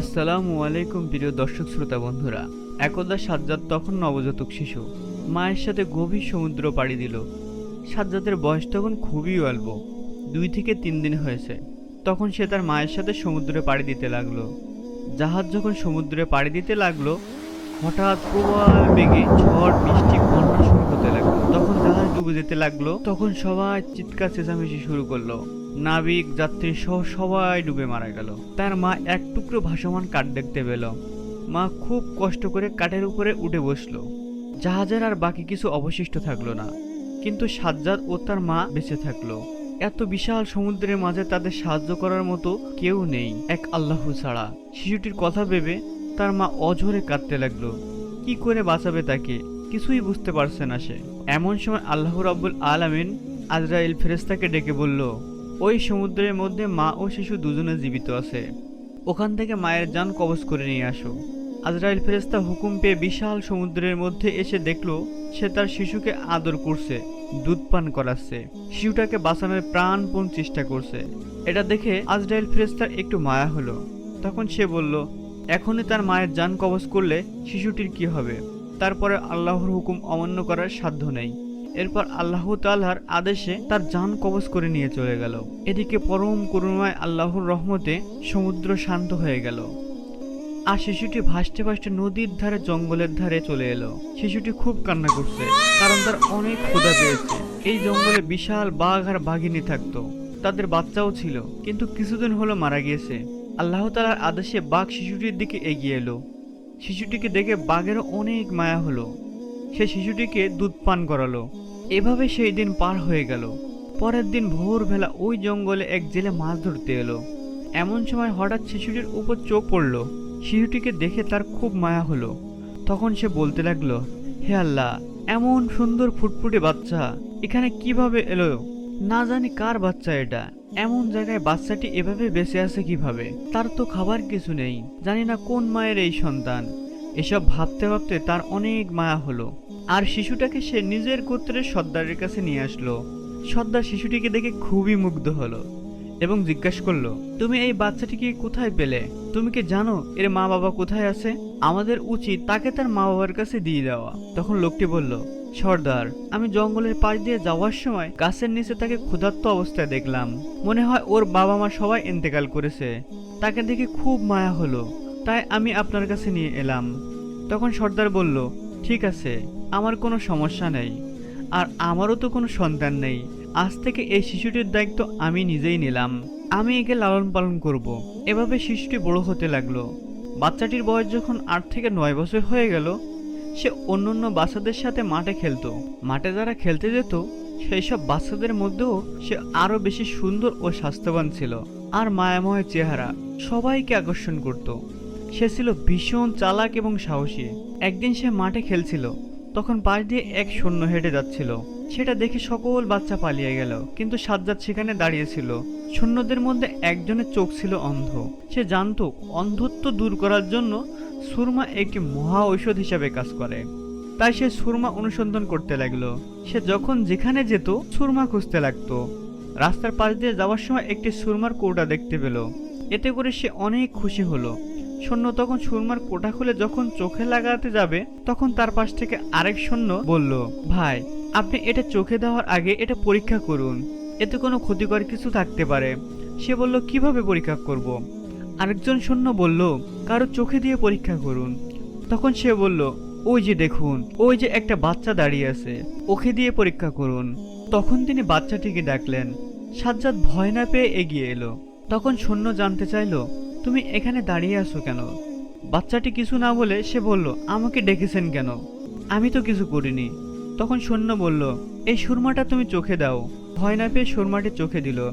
আসসালামু আলাইকুম প্রিয় দর্শক শ্রোতা বন্ধুরা। একদা সাজ্জাদ তখন নবজাতক শিশু। মায়ের সাথে গভীর সমুদ্র পাড়ি দিল। সাজ্জাদের বয়স তখন খুবই অল্প, দুই থেকে তিন দিন হয়েছে। তখন সে তার মায়ের সাথে সমুদ্রে পাড়ি দিতে লাগল। জাহাজ যখন সমুদ্রে পাড়ি দিতে লাগল, হঠাৎ প্রবল বেগে ঝড়, বৃষ্টি, বন্যা শুরু হতে লাগল। তখন জাহাজ ডুবে যেতে লাগল। তখন সবাই চিৎকার চেঁচামেচি শুরু করল। নাবিক যাত্রী সহ সবাই ডুবে মারা গেল। তার মা এক টুকরো ভাসমান কাঠ দেখতে পেল। মা খুব কষ্ট করে কাঠের উপরে উঠে বসল। জাহাজের আর বাকি কিছু অবশিষ্ট থাকল না। কিন্তু সাজ্জাদ ও তার মা বেঁচে থাকল। এত বিশাল সমুদ্রের মাঝে তাদের সাহায্য করার মতো কেউ নেই, এক আল্লাহ ছাড়া। শিশুটির কথা ভেবে তার মা অঝরে কাঁদতে লাগল। কি করে বাঁচাবে তাকে? কিছুই বুঝতে পারছে না সে। এমন সময় আল্লাহ রাব্বুল আলামিন আজরাইল ফেরেস্তাকে ডেকে বলল ওই সমুদ্রের মধ্যে মা ও শিশু দুজনে জীবিত আছে। ওখান থেকে মায়ের যান কবজ করে নিয়ে আসো। আজরাইল ফেরেস্তা হুকুম পেয়ে বিশাল সমুদ্রের মধ্যে এসে দেখল, সে তার শিশুকে আদর করছে, দুধ পান করাচ্ছে। শিশুটাকে বাঁচানোর প্রাণপণ চেষ্টা করছে। এটা দেখে আজরাইল ফেরেস্তার একটু মায়া হলো। তখন সে বলল, এখনই তার মায়ের যান কবজ করলে শিশুটির কি হবে? তারপরে আল্লাহর হুকুম অমান্য করার সাধ্য নেই। এরপর আল্লাহ তাল্লাহার আদেশে তার যান কবজ করে নিয়ে চলে গেল। এদিকে পরম করুণায় আল্লাহর রহমতে সমুদ্র শান্ত হয়ে গেল। আর শিশুটি ভাসতে ভাসতে নদীর ধারে, জঙ্গলের ধারে চলে এলো। শিশুটি খুব কান্না করছে, কারণ তার অনেক ক্ষুধা পেয়েছে। এই জঙ্গলে বিশাল বাঘ আর বাঘিনী থাকতো। তাদের বাচ্চাও ছিল, কিন্তু কিছুদিন হলো মারা গিয়েছে। আল্লাহ তালার আদেশে বাঘ শিশুটির দিকে এগিয়ে এলো। শিশুটিকে দেখে বাঘেরও অনেক মায়া হলো। সে শিশুটিকে দুধ পান করালো। এভাবে সেই দিন পার হয়ে গেল। পরের দিন ভোরবেলা ওই জঙ্গলে এক জেলে মাছ ধরতে এলো। এমন সময় হঠাৎ শিশুটির উপর চোখ পড়ল। শিশুটিকে দেখে তার খুব মায়া হলো। তখন সে বলতে লাগল, হে আল্লাহ, এমন সুন্দর ফুটফুটে বাচ্চা, এখানে কীভাবে এলো? না জানি কার বাচ্চা এটা। এমন জায়গায় বাচ্চাটি এভাবে বেঁচে আছে কীভাবে? তার তো খাবার কিছু নেই। জানি না কোন মায়ের এই সন্তান। এসব ভাবতে ভাবতে তার অনেক মায়া হলো। আর শিশুটাকে সে নিজের গোত্রের সর্দারের কাছে নিয়ে আসলো। সর্দার শিশুটিকে দেখে খুবই মুগ্ধ হলো এবং জিজ্ঞাসা করল, তুমি এই বাচ্চাটিকে কোথায় পেলে? তুমি কি জানো এর মা বাবা কোথায় আছে? আমাদের উচিত তাকে তার মা বাবার কাছে দিয়ে দেওয়া। তখন লোকটি বলল, সর্দার, আমি জঙ্গলের পাশ দিয়ে যাওয়ার সময় গাছের নিচে তাকে ক্ষুধার্ত অবস্থায় দেখলাম। মনে হয় ওর বাবা মা সবাই ইন্তেকাল করেছে। তাকে দেখে খুব মায়া হলো। তাই আমি আপনার কাছে নিয়ে এলাম। তখন সর্দার বলল, ঠিক আছে, আমার কোনো সমস্যা নেই। আর আমারও তো কোনো সন্তান নেই। আজ থেকে এই শিশুটির দায়িত্ব আমি নিজেই নিলাম। আমি একে লালন পালন করব। এভাবে শিশুটি বড় হতে লাগল। বাচ্চাটির বয়স যখন আট থেকে নয় বছর হয়ে গেল, সে অন্য অন্য বাচ্চাদের সাথে মাঠে খেলতো। মাঠে যারা খেলতে যেত সেই সব বাচ্চাদের মধ্যেও সে আরও বেশি সুন্দর ও স্বাস্থ্যবান ছিল। আর মায়াময় চেহারা সবাইকে আকর্ষণ করত। সে ছিল ভীষণ চালাক এবং সাহসী। একদিন সে মাঠে খেলছিল, তখন পাশ দিয়ে এক সৈন্য হেঁটে যাচ্ছিল। সেটা দেখে সকল বাচ্চা পালিয়ে গেল, কিন্তু সাজ্জাদ সেখানে দাঁড়িয়েছিল। সৈন্যদের মধ্যে একজনের চোখ ছিল অন্ধ। সে জানতো, অন্ধত্ব দূর করার জন্য সুরমা একটি মহা ঔষধ হিসাবে কাজ করে। তাই সে সুরমা অনুসন্ধান করতে লাগল। সে যখন যেখানে যেত, সুরমা খুঁজতে লাগতো। রাস্তার পাশ দিয়ে যাওয়ার সময় একটি সুরমার কৌটা দেখতে পেল। এতে করে সে অনেক খুশি হলো। সৈন্য তখন সুরমার কোটা খুলে যখন চোখে লাগাতে যাবে, তখন তার পাশ থেকে আরেক সৈন্য বলল, ভাই, আপনি এটা চোখে দেওয়ার আগে এটা পরীক্ষা করুন। এতে কোনো ক্ষতিকর কিছু থাকতে পারে। সে বলল, কীভাবে পরীক্ষা করব। আরেকজন সৈন্য বলল, কারও চোখে দিয়ে পরীক্ষা করুন। তখন সে বলল, ওই যে দেখুন, ওই যে একটা বাচ্চা দাঁড়িয়ে আছে, ওকে দিয়ে পরীক্ষা করুন। তখন তিনি বাচ্চাটিকে ডাকলেন। সাজ্জাদ ভয় না পেয়ে এগিয়ে এলো। তখন সৈন্য জানতে চাইলো তুমি এখানে দাঁড়িয়ে আছো কেন? বাচ্চাটি কিছু না বলে সে বলল, আমাকে ডেকেছেন কেন? আমি তো কিছু করিনি। তখন সৈন্য বলল, এই সুরমাটা তুমি চোখে দাও। ভয় না পেয়ে সুরমাটি চোখে দিল।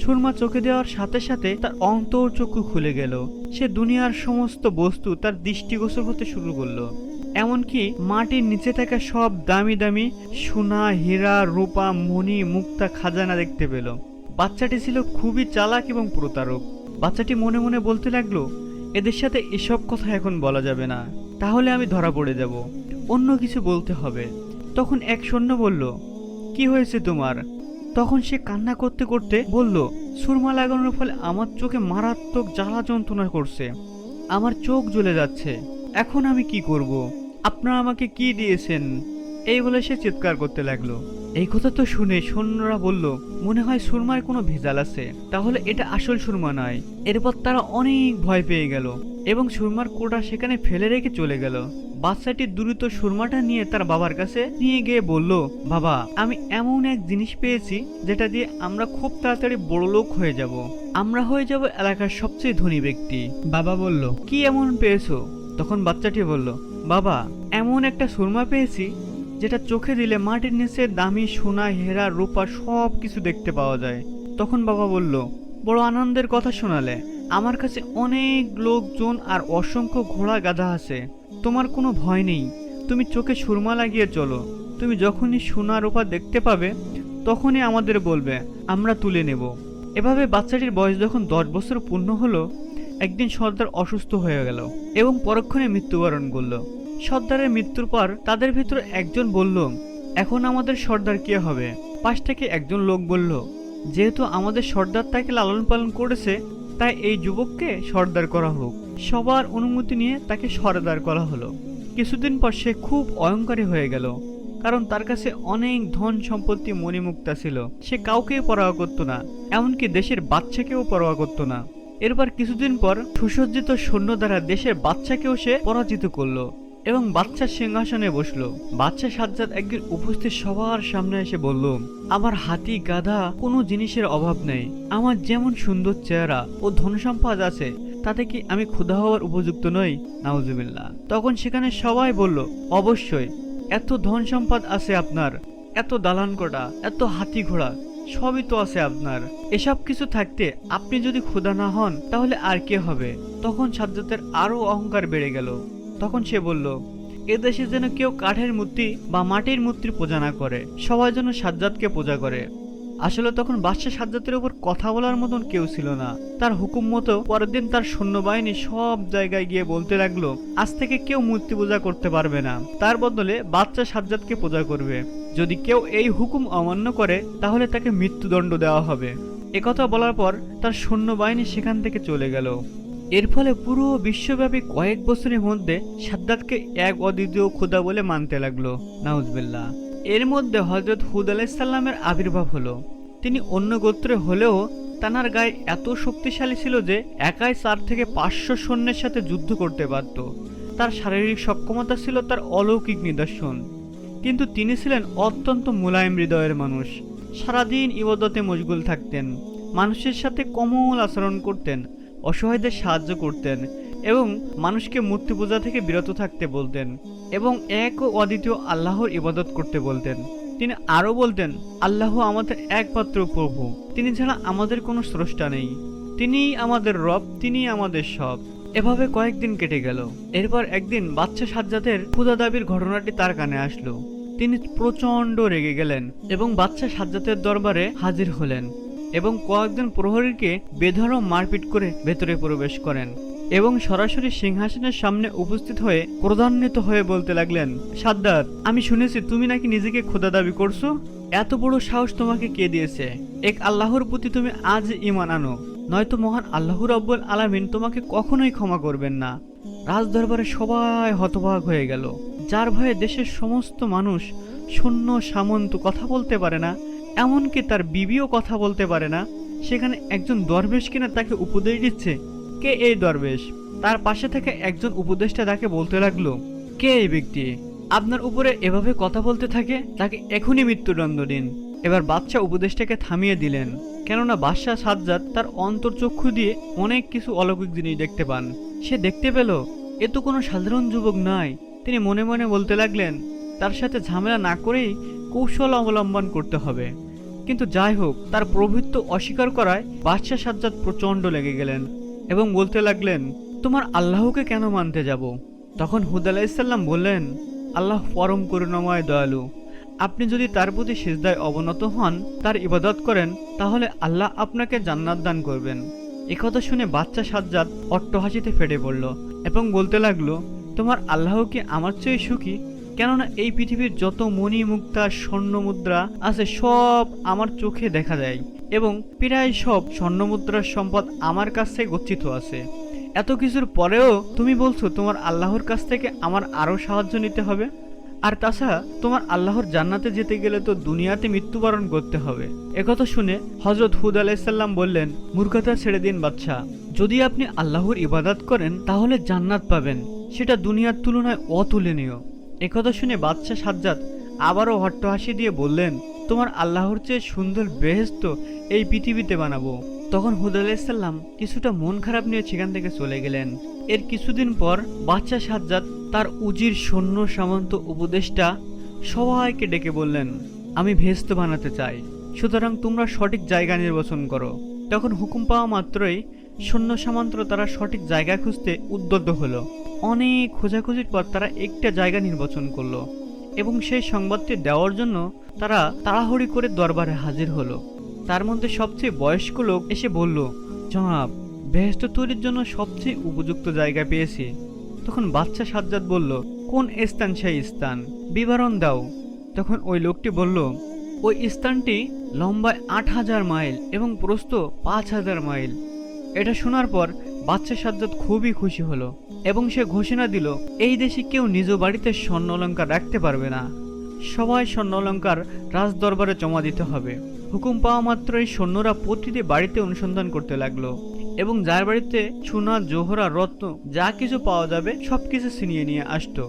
সুরমা চোখে দেওয়ার সাথে সাথে তার অন্তর চক্ষু খুলে গেল। সে দুনিয়ার সমস্ত বস্তু তার দৃষ্টিগোচর হতে শুরু করল। এমনকি মাটির নিচে থাকা সব দামি দামি সোনা, হীরা, রূপা, মণি, মুক্তা, খাজানা দেখতে পেল। বাচ্চাটি ছিল খুবই চালাক এবং প্রতারক। বাচ্চাটি মনে মনে বলতে লাগল, এদের সাথে এসব কথা এখন বলা যাবে না। তাহলে আমি ধরা পড়ে যাব। অন্য কিছু বলতে হবে। তখন এক সৈন্য বলল, কি হয়েছে তোমার? তখন সে কান্না করতে করতে বলল, সুরমা লাগানোর ফলে আমার চোখে মারাত্মক জ্বালা যন্ত্রণা করছে। আমার চোখ জ্বলে যাচ্ছে। এখন আমি কি করব? আপনারা আমাকে কি দিয়েছেন? এই বলে সে চিৎকার করতে লাগল। এই কথা তো শুনে সৈন্যরা বলল, মনে হয় সুরমার কোনো ভেজাল আছে। তাহলে এটা আসল সুরমা নয়। এরপর তারা অনেক ভয় পেয়ে গেল এবং সুরমার কোটা সেখানে ফেলে রেখে চলে গেল। বাচ্চাটি দ্রুত সুরমাটা নিয়ে তার বাবার কাছে নিয়ে গিয়ে বলল, বাবা, আমি এমন এক জিনিস পেয়েছি যেটা দিয়ে আমরা খুব তাড়াতাড়ি বড় লোক হয়ে যাব। আমরা হয়ে যাব এলাকার সবচেয়ে ধনী ব্যক্তি। বাবা বলল, কি এমন পেয়েছ? তখন বাচ্চাটি বলল, বাবা, এমন একটা সুরমা পেয়েছি যেটা চোখে দিলে মাটির নিচে দামি সোনা, হেরা, রূপা সব কিছু দেখতে পাওয়া যায়। তখন বাবা বলল, বড় আনন্দের কথা শোনালে, আমার কাছে অনেক লোকজন আর অসংখ্য ঘোড়া গাধা আছে। তোমার কোনো ভয় নেই। তুমি চোখে সুরমা লাগিয়ে চলো। তুমি যখনই সোনা, রূপা দেখতে পাবে, তখনই আমাদের বলবে, আমরা তুলে নেব। এভাবে বাচ্চাটির বয়স যখন দশ বছর পূর্ণ হলো, একদিন সর্দার অসুস্থ হয়ে গেল এবং পরক্ষণে মৃত্যুবরণ করল। সর্দারের মৃত্যুর পর তাদের ভিতরে একজন বলল, এখন আমাদের সর্দার কে হবে? পাশ থেকে একজন লোক বলল, যেহেতু আমাদের সর্দার তাকে লালন পালন করেছে, তাই এই যুবককে সর্দার করা হোক। সবার অনুমতি নিয়ে তাকে সর্দার করা হলো। কিছুদিন পর সে খুব অহংকারী হয়ে গেল, কারণ তার কাছে অনেক ধন সম্পত্তি মণিমুক্তা ছিল। সে কাউকেই পরোয়া করতো না, এমনকি দেশের বাচ্চাকেও পরোয়া করতো না। এরপর কিছুদিন পর সুসজ্জিত সৈন্য দ্বারা দেশের বাচ্চাকেও সে পরাজিত করল। এবং বাচ্চার সিংহাসনে বসল। বাচ্চা সাজ্জাদ একদিন উপস্থিত সবার সামনে এসে বলল, আমার হাতি গাধা কোনো জিনিসের অভাব নেই। আমার যেমন সুন্দর চেহারা ও ধনসম্পদ আছে, তাতে কি আমি ক্ষুধা হওয়ার উপযুক্ত নই? নাউজুবিল্লাহ। তখন সেখানে সবাই বলল, অবশ্যই। এত ধন সম্পদ আছে আপনার, এত দালান কোটা, এত হাতি ঘোড়া, সবই তো আছে আপনার। এসব কিছু থাকতে আপনি যদি ক্ষুধা না হন, তাহলে আর কে হবে? তখন সাজ্জাদের আরও অহংকার বেড়ে গেল। তখন সে বলল এদেশে যেন কেউ কাঠের মূর্তি বা মাটির মূর্তির পূজা না করে, সবাই যেন সাজ্জাদকে পূজা করে। আসলে তখন বাদশাহ সাজ্জাতের উপর কথা বলার মতন কেউ ছিল না। তার হুকুম মতো পরের দিন তার সৈন্যবাহিনী সব জায়গায় গিয়ে বলতে লাগল, আজ থেকে কেউ মূর্তি পূজা করতে পারবে না। তার বদলে বাচ্চা সাজ্জাদকে পূজা করবে। যদি কেউ এই হুকুম অমান্য করে, তাহলে তাকে মৃত্যুদণ্ড দেওয়া হবে। একথা বলার পর তার সৈন্যবাহিনী সেখান থেকে চলে গেল। এর ফলে পুরো বিশ্বব্যাপী কয়েক বছরের মধ্যে সাদ্দাতকে এক অদ্বিতীয় খুদা বলে মানতে লাগল, নাউজবিল্লাহ। এর মধ্যে হজরত হুদ আলাইসাল্লামের আবির্ভাব হলো। তিনি অন্য গোত্রে হলেও তানার গায়ে এত শক্তিশালী ছিল যে একাই চার থেকে পাঁচশো সৈন্যের সাথে যুদ্ধ করতে পারত। তার শারীরিক সক্ষমতা ছিল তার অলৌকিক নিদর্শন। কিন্তু তিনি ছিলেন অত্যন্ত মোলায়েম হৃদয়ের মানুষ। সারাদিন ইবাদতে মশগুল থাকতেন, মানুষের সাথে কমল আচরণ করতেন অসহায়দের সাহায্য করতেন এবং মানুষকে মূর্তি পূজা থেকে বিরত থাকতে বলতেন এবং এক ও অদ্বিতীয় আল্লাহর ইবাদত করতে বলতেন। তিনি আরও বলতেন, আল্লাহ আমাদের একমাত্র প্রভু। তিনি ছাড়া আমাদের কোনো স্রষ্টা নেই। তিনিই আমাদের রব তিনি আমাদের সব। এভাবে কয়েকদিন কেটে গেল। এরপর একদিন বাচ্চা সাজ্জাদের ক্ষুদা দাবির ঘটনাটি তার কানে আসলো। তিনি প্রচণ্ড রেগে গেলেন এবং বাচ্চা সাজ্জাতের দরবারে হাজির হলেন। এবং কয়েকজন প্রহরীকে বেধরম মারপিট করে ভেতরে প্রবেশ করেন এবং সরাসরি সিংহাসনের সামনে উপস্থিত হয়ে ক্রোধান্বিত হয়ে বলতে লাগলেন, সাদ্দাত, আমি শুনেছি তুমি নাকি নিজেকে খোদা দাবি করছ। এত বড় সাহস তোমাকে কে দিয়েছে? এক আল্লাহর প্রতি তুমি আজ ইমান আনো। নয়তো মহান আল্লাহ রব্বুল আলামিন তোমাকে কখনোই ক্ষমা করবেন না। রাজদরবারে সবাই হতবাক হয়ে গেল। যার ভয়ে দেশের সমস্ত মানুষ শূন্য সামন্ত কথা বলতে পারে না এমনকি তার বিবিও কথা বলতে পারে না। সেখানে একজন দরবেশ কিনা তাকে উপদেশ দিচ্ছে। কে এই দরবেশ? তার পাশে থেকে একজন উপদেষ্টা তাকে বলতে লাগল, কে এই ব্যক্তি? আপনার উপরে এভাবে কথা বলতে থাকে, তাকে এখনই মৃত্যুদণ্ড দিন। এবার বাদশাহ উপদেষ্টাকে থামিয়ে দিলেন, কেননা বাদশাহ সাজ্জাদ তার অন্তর্চক্ষু দিয়ে অনেক কিছু অলৌকিক জিনিস দেখতে পান। সে দেখতে পেল, এ তো কোনো সাধারণ যুবক নয় তিনি মনে মনে বলতে লাগলেন, তার সাথে ঝামেলা না করেই কৌশল অবলম্বন করতে হবে। কিন্তু যাই হোক, তার প্রভৃত্ব অস্বীকার করায় বাদশাহ সাজ্জাদ প্রচণ্ড লেগে গেলেন এবং বলতে লাগলেন, তোমার আল্লাহকে কেন মানতে যাব? তখন হুদ আলাইসাল্লাম বললেন, আল্লাহ পরম করুণাময় দয়ালু, আপনি যদি তার প্রতি সিজদায় অবনত হন, তার ইবাদত করেন, তাহলে আল্লাহ আপনাকে জান্নাত দান করবেন। একথা শুনে বাচ্চা সাজ্জাদ অট্টহাসিতে ফেটে পড়ল এবং বলতে লাগল, তোমার আল্লাহ কি আমার চেয়ে সুখী? কেননা এই পৃথিবীর যত মণি মুক্তা স্বর্ণ মুদ্রা আছে, সব আমার চোখে দেখা যায় এবং প্রায় সব স্বর্ণ মুদ্রার সম্পদ আমার কাছে গচ্ছিত আছে। এত কিছুর পরেও তুমি বলছো তোমার আল্লাহর কাছ থেকে আমার আরও সাহায্য নিতে হবে? আর তাছাড়া তোমার আল্লাহর জান্নাতে যেতে গেলে তো দুনিয়াতে মৃত্যুবরণ করতে হবে। একথা শুনে হজরত হুদ আলাইসাল্লাম বললেন মূর্খতা ছেড়ে দিন বাচ্চা যদি আপনি আল্লাহর ইবাদত করেন তাহলে জান্নাত পাবেন। সেটা দুনিয়ার তুলনায় অতুলনীয়। একথা শুনে বাদশাহ সাজ্জাদ আবারও হট্টহাসি দিয়ে বললেন, তোমার আল্লাহর চেয়ে সুন্দর বেহেস্ত এই পৃথিবীতে বানাবো। তখন হুদ আলাইসাল্লাম কিছুটা মন খারাপ নিয়ে সেখান থেকে চলে গেলেন। এর কিছুদিন পর বাচ্চা সাজ্জাদ তার উজির সৈন্য সামন্ত উপদেষ্টা সবাইকে ডেকে বললেন, আমি ভেস্ত বানাতে চাই, সুতরাং তোমরা সঠিক জায়গা নির্বাচন করো। তখন হুকুম পাওয়া মাত্রই সৈন্য সামন্ত তারা সঠিক জায়গা খুঁজতে উদ্যত হলো। অনেক খোঁজাখুঁজির পর তারা একটা জায়গা নির্বাচন করল এবং সেই সংবাদটি দেওয়ার জন্য তারা তাড়াহুড়ি করে দরবারে হাজির হলো। তার মধ্যে সবচেয়ে বয়স্ক লোক এসে বলল, জনাব বেহেস্ত তৈরির জন্য সবচেয়ে উপযুক্ত জায়গা পেয়েছি। তখন বাচ্চা সাজ্জাদ বলল, কোন স্থান সেই স্থান? বিবরণ দাও। তখন ওই লোকটি বলল, ওই স্থানটি লম্বায় আট হাজার মাইল এবং প্রস্থ পাঁচ হাজার মাইল। এটা শোনার পর বাচ্চা সাজ্জাদ খুবই খুশি হলো এবং সে ঘোষণা দিল, এই দেশে কেউ নিজ বাড়িতে স্বর্ণ অলঙ্কার রাখতে পারবে না। সবাই স্বর্ণ অলঙ্কার রাজদরবারে জমা দিতে হবে। হুকুম পাওয়া মাত্রই সৈন্যরা প্রতিটি বাড়িতে অনুসন্ধান করতে লাগল এবং যার বাড়িতে সোনা জোহরা, রত্ন যা কিছু পাওয়া যাবে সব কিছু ছিনিয়ে নিয়ে আসতো।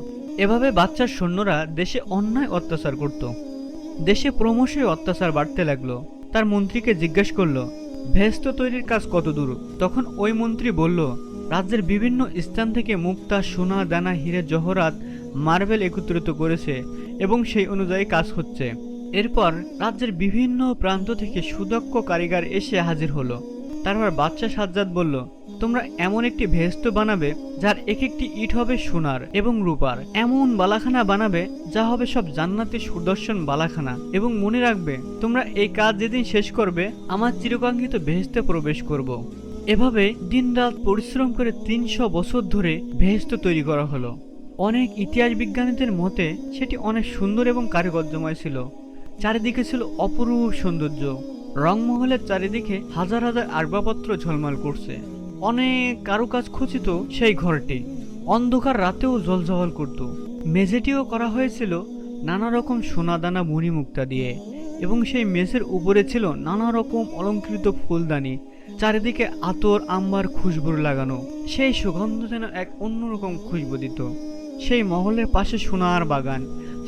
এভাবে বাচ্চার সৈন্যরা দেশে অন্যায় অত্যাচার করত। দেশে ক্রমশই অত্যাচার বাড়তে লাগল। তার মন্ত্রীকে জিজ্ঞেস করল ভেস্ত তৈরির কাজ কত দূর তখন ওই মন্ত্রী বলল, রাজ্যের বিভিন্ন স্থান থেকে মুক্তা, সোনা, দানা, হিরে, জহরাত মার্বেল একত্রিত করেছে এবং সেই অনুযায়ী কাজ হচ্ছে। এরপর রাজ্যের বিভিন্ন প্রান্ত থেকে সুদক্ষ কারিগর এসে হাজির হলো। তারপর বাচ্চা সাজ্জাদ বলল, তোমরা এমন একটি ভেস্ত বানাবে, যার এক একটি ইট হবে সোনার এবং রূপার। এমন বালাখানা বানাবে, যা হবে সব জান্নাতের সুদর্শন বালাখানা। এবং মনে রাখবে, তোমরা এই কাজ যেদিন শেষ করবে, আমার চিরকাঙ্ক্ষিত ভেস্তে প্রবেশ করব। এভাবে দিনরাত পরিশ্রম করে তিনশো বছর ধরে ভেস্ত তৈরি করা হলো। অনেক ইতিহাস বিজ্ঞানীদের মতে, সেটি অনেক সুন্দর এবং কারিগর্যময় ছিল। চারিদিকে ছিল অপরূপ সৌন্দর্য। রংমহলের চারিদিকে হাজার হাজার আসবাবপত্র ঝলমল করছে। অনেক কারুকাজ খচিত সেই ঘরটি। অন্ধকার রাতেও জলজল করত। মেঝেটিও করা হয়েছিল নানা রকম সোনাদানা মুড়িমুক্তা দিয়ে এবং সেই মেঝের উপরে ছিল নানা রকম অলঙ্কৃত ফুলদানি, চারিদিকে আতর, আম্বার, খুশবুর লাগানো। সেই সুগন্ধ যেন এক অন্যরকম খুশবু দিত সেই মহলের পাশে সোনার বাগান।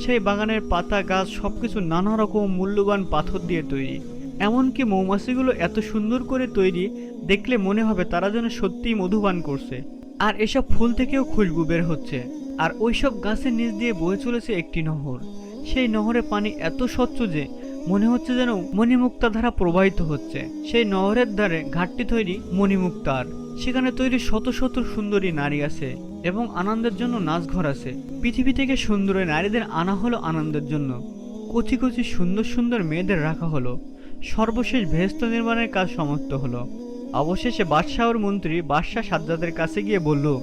সেই বাগানের পাতা, গাছ সবকিছু নানা রকম মূল্যবান পাথর দিয়ে তৈরি। এমনকি মৌমাছিগুলো এত সুন্দর করে তৈরি, দেখলে মনে হবে তারা যেন সত্যিই মধুবান করছে। আর এসব ফুল থেকেও খুশবু বের হচ্ছে। আর ওইসব গাছের নিচ দিয়ে বয়ে চলেছে একটি নহর। সেই নহরে পানি এত স্বচ্ছ যে, মনে হচ্ছে যেন মণিমুক্তা ধারা প্রবাহিত হচ্ছে। সেই নহরের ধারে ঘাটটি তৈরি মণিমুক্তার। সেখানে তৈরি শত শত সুন্দরী নারী আছে এবং আনন্দের জন্য নাচঘর আছে। পৃথিবী থেকে সুন্দরী নারীদের আনা হলো আনন্দের জন্য। কচি কচি সুন্দর সুন্দর মেয়েদের রাখা হলো। সর্বশেষ ভেস্ত নির্মাণের কাজ সমাপ্ত হলো। অবশেষে বাদশাহর মন্ত্রী বাদশাহ সাজ্জাদের কাছে গিয়ে বলল,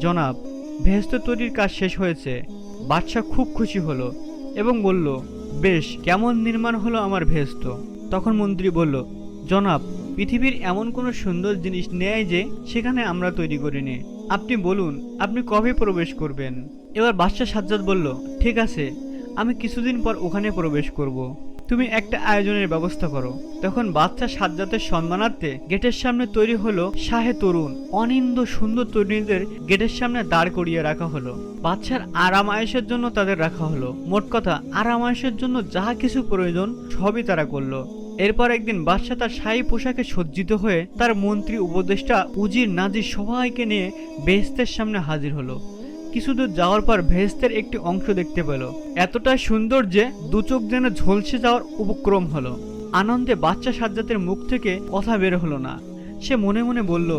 জনাব, ভেস্ত তৈরির কাজ শেষ হয়েছে। বাদশাহ খুব খুশি হলো এবং বলল, বেশ, কেমন নির্মাণ হলো আমার ভেস্ত? তখন মন্ত্রী বলল, জনাব, পৃথিবীর এমন কোনো সুন্দর জিনিস নেয় যে সেখানে আমরা তৈরি করিনি। আপনি বলুন, আপনি কবে প্রবেশ করবেন? এবার বাদশাহ সাজ্জাদ বলল, ঠিক আছে, আমি কিছুদিন পর ওখানে প্রবেশ করব। তুমি একটা আয়োজনের ব্যবস্থা করো। তখন বাচ্চা সাজ্জাতের সম্মানার্থে গেটের সামনে তৈরি হলো শাহে তরুণ। অনিন্দ সুন্দর তরুণীদের গেটের সামনে দাঁড় করিয়ে রাখা হলো। বাচ্চার আরাম আয়েসের জন্য তাদের রাখা হলো। মোট কথা, আরাম জন্য যা কিছু প্রয়োজন সবই তারা করল। এরপর একদিন বাদশাহ তার শাহী পোশাকে সজ্জিত হয়ে তার মন্ত্রী উপদেষ্টা উজির নাজির সবাইকে নিয়ে বেহেস্তের সামনে হাজির হলো। কিছু দূর যাওয়ার পর ভেস্তের একটি অংশ দেখতে পেল। এতটাই সুন্দর যে দু চোখ যেন ঝলসে যাওয়ার উপক্রম হলো। আনন্দে বাচ্চা সাজ্জাতের মুখ থেকে কথা বের হলো না। সে মনে মনে বলল,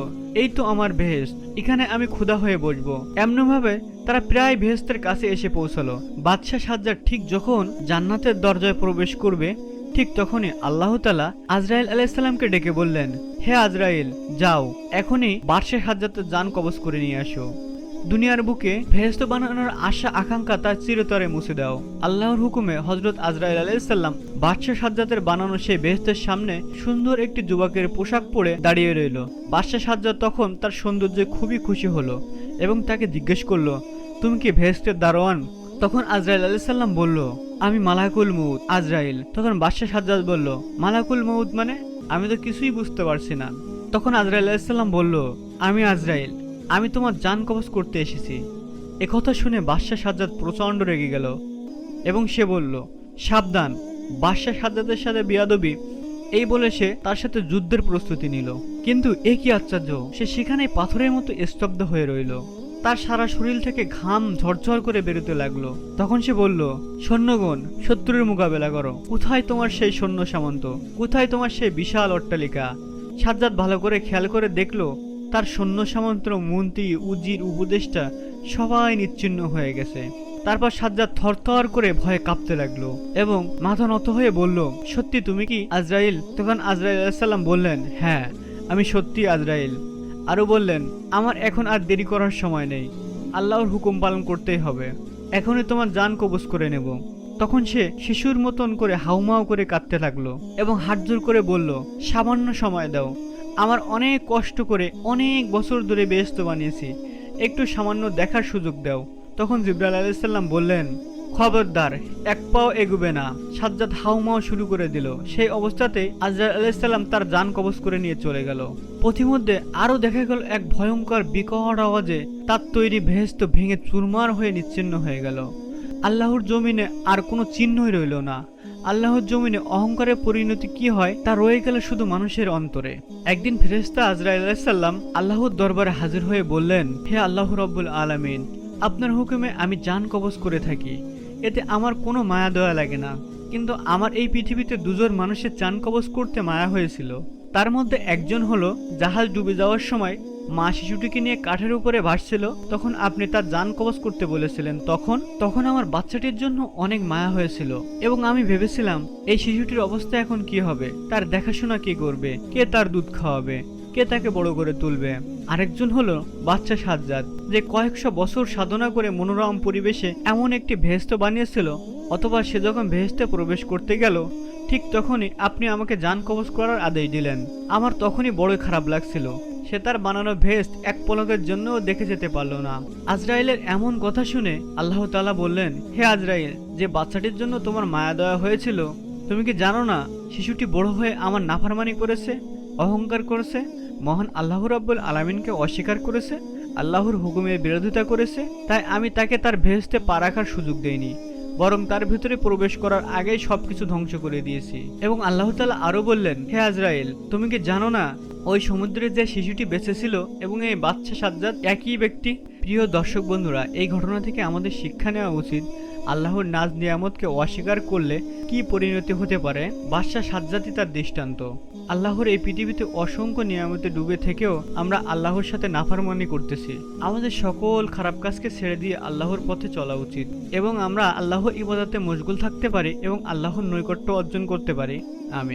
এই তো আমার ভেস্ত, এখানে আমি ক্ষুধা হয়ে বসবো। এমনভাবে তারা প্রায় ভেস্তের কাছে এসে পৌঁছালো। বাদশাহ সাজ্জাদ ঠিক যখন জান্নাতের দরজায় প্রবেশ করবে, ঠিক তখনই আল্লাহ তালা আজরাইল আলাইসাল্লামকে ডেকে বললেন, হে আজরাইল, যাও, এখনই বাদশাহ সাজ্জাতের যান কবজ করে নিয়ে আসো। দুনিয়ার বুকে ভেস্ত বানানোর আশা, আকাঙ্ক্ষা তার চিরতরে মুছে দাও। আল্লাহর হুকুমে হজরত আজরাইল আলাইসাল্লাম বাদশাহ সাজ্জাদের বানানো সেই বেহেস্তের সামনে সুন্দর একটি যুবকের পোশাক পরে দাঁড়িয়ে রইল। বাদশাহ সাজ্জাদ তখন তার সৌন্দর্যে খুবই খুশি হলো এবং তাকে জিজ্ঞেস করল, তুমি কি ভেস্টের দারোয়ান? তখন আজরাইল আলাইসাল্লাম বলল, আমি মালাকুল মৌদ আজরাইল। তখন বাদশাহ সাজ্জাদ বলল, মালাকুল মৌত মানে? আমি তো কিছুই বুঝতে পারছি না। তখন আজরাইল আলাইসাল্লাম বলল, আমি আজরাইল। আমি তোমার জান কবজ করতে এসেছি। একথা শুনে বাদশাহ সাজ্জাদ প্রচণ্ড রেগে গেল এবং সে বলল, সাবধান, বাদশাহ সাজ্জাদের সাথে বিয়াদবি। এই বলে সে তার সাথে যুদ্ধের প্রস্তুতি নিল। কিন্তু এ কি আশ্চর্য, সে সেখানে পাথরের মতো স্তব্ধ হয়ে রইল। তার সারা শরীর থেকে ঘাম ঝরঝর করে বেরোতে লাগল। তখন সে বলল, সৈন্যগণ, শত্রুর মোকাবেলা করো। কোথায় তোমার সেই সৈন্য সামন্ত? কোথায় তোমার সেই বিশাল অট্টালিকা? সাজ্জাদ ভালো করে খেয়াল করে দেখল তার সৈন্য সামন্ত মন্ত্রী উজির উপদেষ্টা সবাই নিচ্ছিন্ন হয়ে গেছে। তারপর সাজ্জাদ থরথর করে ভয়ে কাঁপতে লাগল এবং মাথা নত হয়ে বলল, সত্যি তুমি কি আজরাইল? তখন আজরাইল আলাইসাল্লাম বললেন হ্যাঁ আমি সত্যি আজরাইল। আরও বললেন, আমার এখন আর দেরি করার সময় নেই। আল্লাহর হুকুম পালন করতেই হবে। এখনই তোমার জান কবজ করে নেব। তখন সে শিশুর মতন করে হাউমাউ করে কাঁদতে লাগল এবং হাতজোর করে বলল, সামান্য সময় দাও। আমার অনেক কষ্ট করে অনেক বছর ধরে বেস্ত বানিয়েছি। একটু সামান্য দেখার সুযোগ দাও। তখন জিব্রাইল আলাইসাল্লাম বললেন, খবরদার, এক পাও এগুবে না। সাজ্জাদ হাউমাও শুরু করে দিল। সেই অবস্থাতে আজরাইল আলাইসাল্লাম তার যান কবজ করে নিয়ে চলে গেল। পথিমধ্যে আরও দেখা গেল এক ভয়ঙ্কর বিকট আওয়াজে তার তৈরি ভেস্ত ভেঙে চুরমার হয়ে নিচ্ছিন্ন হয়ে গেল। আল্লাহর জমিনে আর কোনো চিহ্নই রইল না। আল্লাহর জমিনে অহংকারের পরিণতি কি হয়, তা রয়ে গেল শুধু মানুষের অন্তরে। একদিন ফেরেস্তা আজরা আলাইসাল্লাম আল্লাহর দরবারে হাজির হয়ে বললেন, হে আল্লাহ রব্বুল আলামিন, আপনার হুকুমে আমি জান কবজ করে থাকি। এতে আমার কোনো মায়া দয়া লাগে না। কিন্তু আমার এই পৃথিবীতে দুজন মানুষের চান কবজ করতে মায়া হয়েছিল। তার মধ্যে একজন হলো জাহাজ ডুবে যাওয়ার সময় মা শিশুটিকে নিয়ে কাঠের উপরে ভাসছিল, তখন আপনি তার যান কবজ করতে বলেছিলেন। তখন তখন আমার বাচ্চাটির জন্য অনেক মায়া হয়েছিল এবং আমি ভেবেছিলাম, এই শিশুটির অবস্থা এখন কি হবে? তার দেখাশোনা কে করবে? কে তার দুধ খাওয়াবে? কে তাকে বড় করে তুলবে? আরেকজন হলো বাচ্চা সাজ্জাদ, যে কয়েকশো বছর সাধনা করে মনোরম পরিবেশে এমন একটি ভেস্ত বানিয়েছিল, অথবা সে যখন ভেস্তে প্রবেশ করতে গেল, ঠিক তখনই আপনি আমাকে যান কবজ করার আদেশ দিলেন। আমার তখনই বড় খারাপ লাগছিল। সে তার বানানো ভেস্ট এক পলকের জন্যও দেখে যেতে পারল না। আজরাইলের এমন কথা শুনে আল্লাহ তালা বললেন, হে আজরাইল, যে বাচ্চাটির জন্য তোমার মায়া দেওয়া হয়েছিল, তুমি কি জানো না শিশুটি বড় হয়ে আমার নাফারমানি করেছে, অহংকার করেছে, মহান আল্লাহ রাব্বুল আলামিনকে অস্বীকার করেছে, আল্লাহর হুকুমের বিরোধিতা করেছে, তাই আমি তাকে তার ভেস্তে পা রাখার সুযোগ দেইনি, বরং তার ভিতরে প্রবেশ করার আগেই সবকিছু ধ্বংস করে দিয়েছি। এবং আল্লাহ তালা আরও বললেন, হে আজরাইল, তুমি কি জানো না ওই সমুদ্রে যে শিশুটি বেঁচে ছিল এবং এই বাচ্চা সাজ্জাদ একই ব্যক্তি। প্রিয় দর্শক বন্ধুরা, এই ঘটনা থেকে আমাদের শিক্ষা নেওয়া উচিত। আল্লাহর নাজ নিয়ামতকে অস্বীকার করলে কি পরিণতি হতে পারে? বাদশাহ সাজ্জাতি তার দৃষ্টান্ত। আল্লাহর এই পৃথিবীতে অসংখ্য নিয়ামতে ডুবে থেকেও আমরা আল্লাহর সাথে নাফারমানি করতেছি। আমাদের সকল খারাপ কাজকে ছেড়ে দিয়ে আল্লাহর পথে চলা উচিত এবং আমরা আল্লাহর ইবাদতে মশগুল থাকতে পারি এবং আল্লাহর নৈকট্য অর্জন করতে পারি। আমি